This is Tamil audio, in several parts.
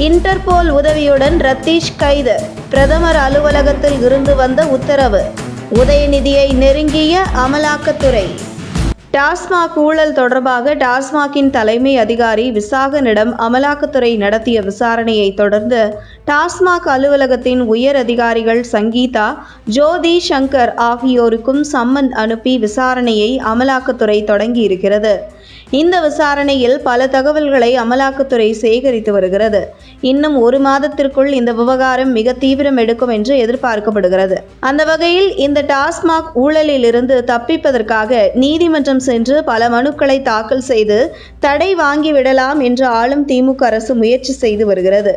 இன்டர்போல் உதவியுடன் ரத்தீஷ் கைது. பிரதமர் அலுவலகத்தில் இருந்து வந்த உத்தரவு. உதயநிதியை நெருங்கிய அமலாக்கத்துறை. டாஸ்மாக் ஊழல் தொடர்பாக டாஸ்மாகின் தலைமை அதிகாரி விசாகனிடம் அமலாக்கத்துறை நடத்திய விசாரணையை தொடர்ந்து டாஸ்மாக் அலுவலகத்தின் உயர் அதிகாரிகள் சங்கீதா ஜோதி சங்கர் ஆகியோருக்கும் சம்மன் அனுப்பி விசாரணையை அமலாக்கத்துறை தொடங்கியிருக்கிறது. இந்த விசாரணையில் பல தகவல்களை அமலாக்கத்துறை சேகரித்து வருகிறது. இன்னும் ஒரு மாதத்திற்குள் இந்த விவகாரம் மிக தீவிரம் எடுக்கும் என்று எதிர்பார்க்கப்படுகிறது. அந்த வகையில் இந்த டாஸ்மாக் ஊழலிலிருந்து தப்பிப்பதற்காக நீதிமன்றம் சென்று பல மனுக்களை தாக்கல் செய்து தடை வாங்கிவிடலாம் என்று ஆளும் திமுக அரசு முயற்சி செய்து வருகிறது.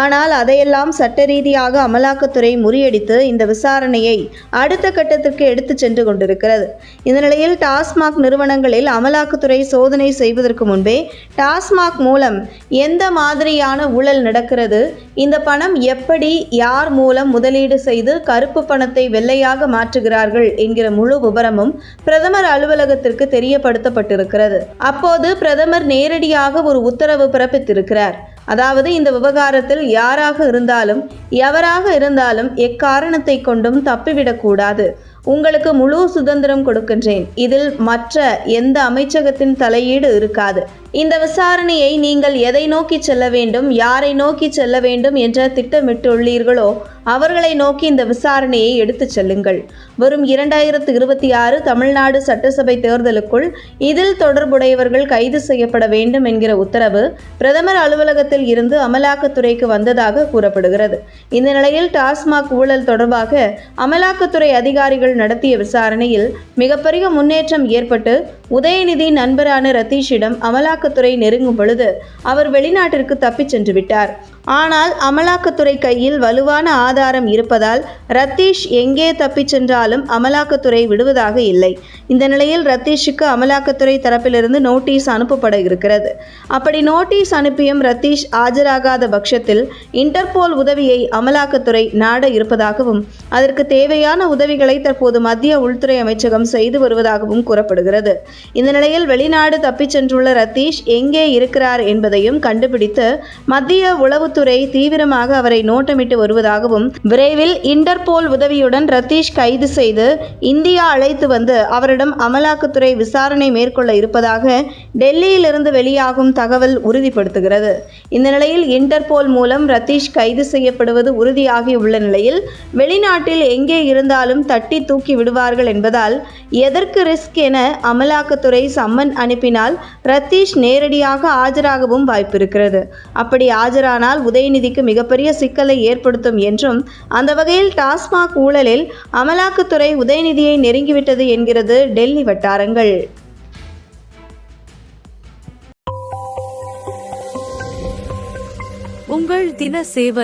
ஆனால் அதையெல்லாம் சட்ட ரீதியாக அமலாக்கத்துறை முறியடித்து இந்த விசாரணையை அடுத்த கட்டத்திற்கு எடுத்துச் சென்று கொண்டிருக்கிறது. இந்த நிலையில் டாஸ்மாக் நிறுவனங்களில் அமலாக்கத்துறை சோதனை செய்வதற்கு முன்பே டாஸ்மாக் மூலம் எந்த மாதிரியான ஊழல் நடக்கிறது? இந்த பணம் எப்படி யார் மூலம் முதலீடு செய்து கருப்பு பணத்தை வெள்ளையாக மாற்றுகிறார்கள் என்கிற முழு விவரமும் பிரதமர் அலுவலகத்திற்கு தெரியப்படுத்தப்பட்டிருக்கிறது. அப்போது பிரதமர் நேரடியாக ஒரு உத்தரவு பிறப்பித்திருக்கிறார். அதாவது இந்த விவகாரத்தில் யாராக இருந்தாலும் எவராக இருந்தாலும் எக்காரணத்தை கொண்டும் தப்பிவிடக்கூடாது. உங்களுக்கு முழு சுதந்திரம் கொடுக்கின்றேன். இதில் மற்ற எந்த அமைச்சகத்தின் தலையீடு இருக்காது. இந்த விசாரணையை நீங்கள் எதை நோக்கி செல்ல வேண்டும் யாரை நோக்கி செல்ல வேண்டும் என்ற திட்டமிட்டுள்ளீர்களோ அவர்களை நோக்கி இந்த விசாரணையை எடுத்துச் செல்லுங்கள். வரும் இரண்டாயிரத்து இருபத்தி ஆறு தமிழ்நாடு சட்டசபை தேர்தலுக்குள் இதில் தொடர்புடையவர்கள் கைது செய்யப்பட வேண்டும் என்கிற உத்தரவு பிரதமர் அலுவலகத்தில் இருந்து அமலாக்கத்துறைக்கு வந்ததாக கூறப்படுகிறது. இந்த நிலையில் டாஸ்மாக் ஊழல் தொடர்பாக அமலாக்கத்துறை அதிகாரிகள் நடத்திய விசாரணையில் மிகப்பெரிய முன்னேற்றம் ஏற்பட்டு உதயநிதி நண்பரான ரத்தீஷிடம் அமலாக்கத்துறை நெருங்கும் பொழுது அவர் வெளிநாட்டிற்கு தப்பிச் சென்று விட்டார். ஆனால் அமலாக்கத்துறை கையில் வலுவான ஆதாரம் இருப்பதால் ரத்தீஷ் எங்கே தப்பிச் சென்றாலும் அமலாக்கத்துறை விடுவதாக இல்லை. இந்த நிலையில் ரத்தீஷுக்கு அமலாக்கத்துறை தரப்பிலிருந்து நோட்டீஸ் அனுப்பப்பட இருக்கிறது. அப்படி நோட்டீஸ் அனுப்பியும் ரத்தீஷ் ஆஜராகாத பட்சத்தில் இன்டர்போல் உதவியை அமலாக்கத்துறை நாட இருப்பதாகவும் அதற்கு தேவையான உதவிகளை தற்போது மத்திய உள்துறை அமைச்சகம் செய்து வருவதாகவும் கூறப்படுகிறது. இந்த நிலையில் வெளிநாடு தப்பிச் சென்றுள்ள ரத்தீஷ் எங்கே இருக்கிறார் என்பதையும் கண்டுபிடித்து மத்திய உளவுத்துறை தீவிரமாக அவரை நோட்டமிட்டு வருவதாகவும் விரைவில் இன்டர்போல் உதவியுடன் ரத்தீஷ் கைது செய்து இந்தியா அழைத்து வந்து அவரிடம் அமலாக்கத்துறை விசாரணை மேற்கொள்ள இருப்பதாக டெல்லியிலிருந்து வெளியாகும் தகவல் உறுதிப்படுத்துகிறது. இந்த நிலையில் இன்டர்போல் மூலம் ரத்தீஷ் கைது செய்யப்படுவது உறுதியாகியுள்ள நிலையில் வெளிநாட்டில் எங்கே இருந்தாலும் தட்டி தூக்கி விடுவார்கள் என்பதால் எதற்கு ரிஸ்க் என அமலாக்க அமலாக்கத்துறை சம்மன் அனுப்பினால் ரத்தீஷ் நேரடியாக ஆஜராகவும் வாய்ப்பிருக்கிறது. அப்படி ஆஜரானால் உதயநிதிக்கு மிகப்பெரிய சிக்கலை ஏற்படுத்தும் என்றும் அந்த வகையில் டாஸ்மாக் ஊழலில் அமலாக்கத்துறை உதயநிதியை நெருங்கிவிட்டது என்கிறது டெல்லி வட்டாரங்கள். உங்கள் தின சேவல்